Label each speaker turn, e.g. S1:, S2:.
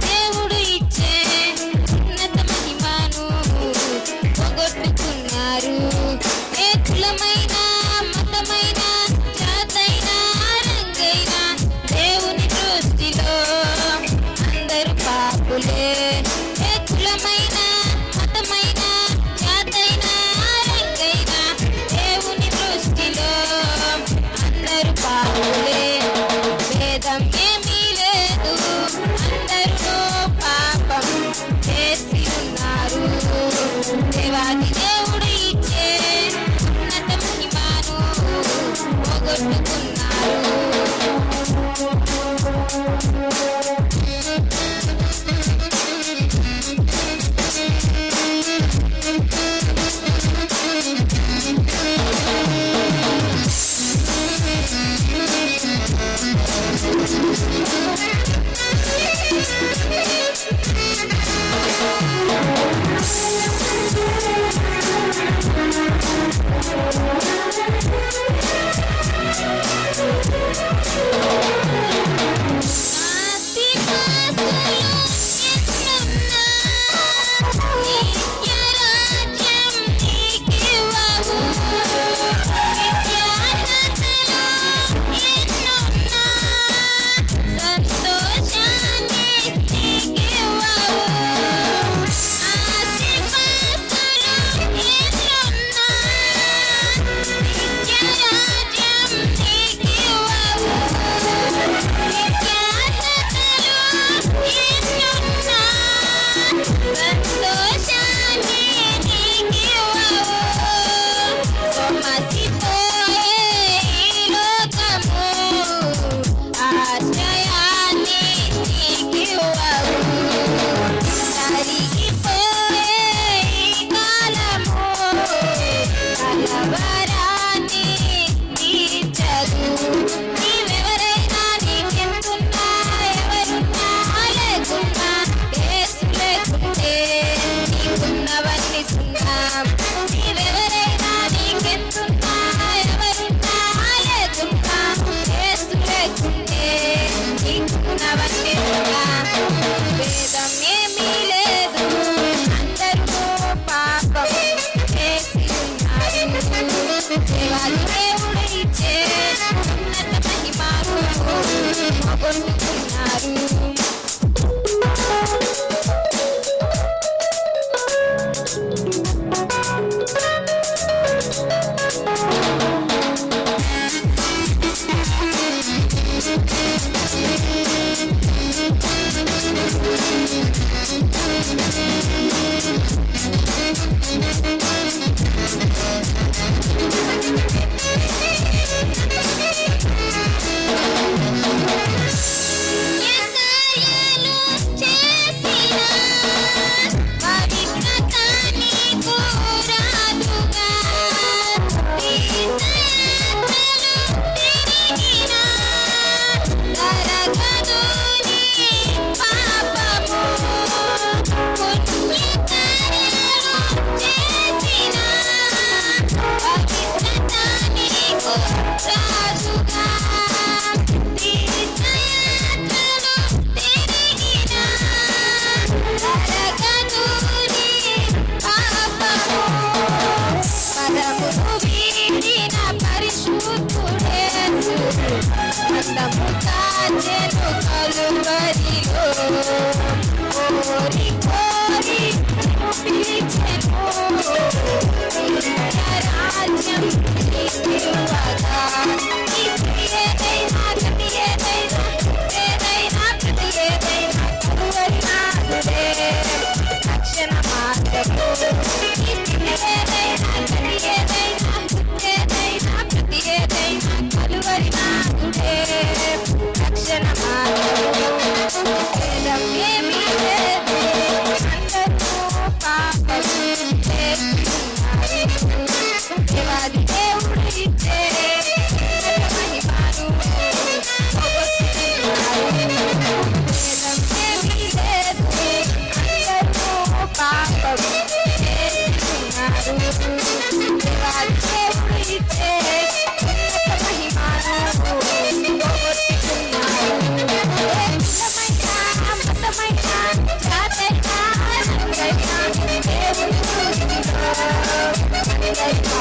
S1: దేవుడు ఇచ్చే ఉన్నత మహిమాను పొగొట్టుకున్నారు ఏ కులమైన మతమైన జాతైన రంగైన దేవుని దృష్టిలో అందరూ పాపులే. ఏ Yeah. one. ఆనందము కాచెను కలువరిలో ఓరి Yeah.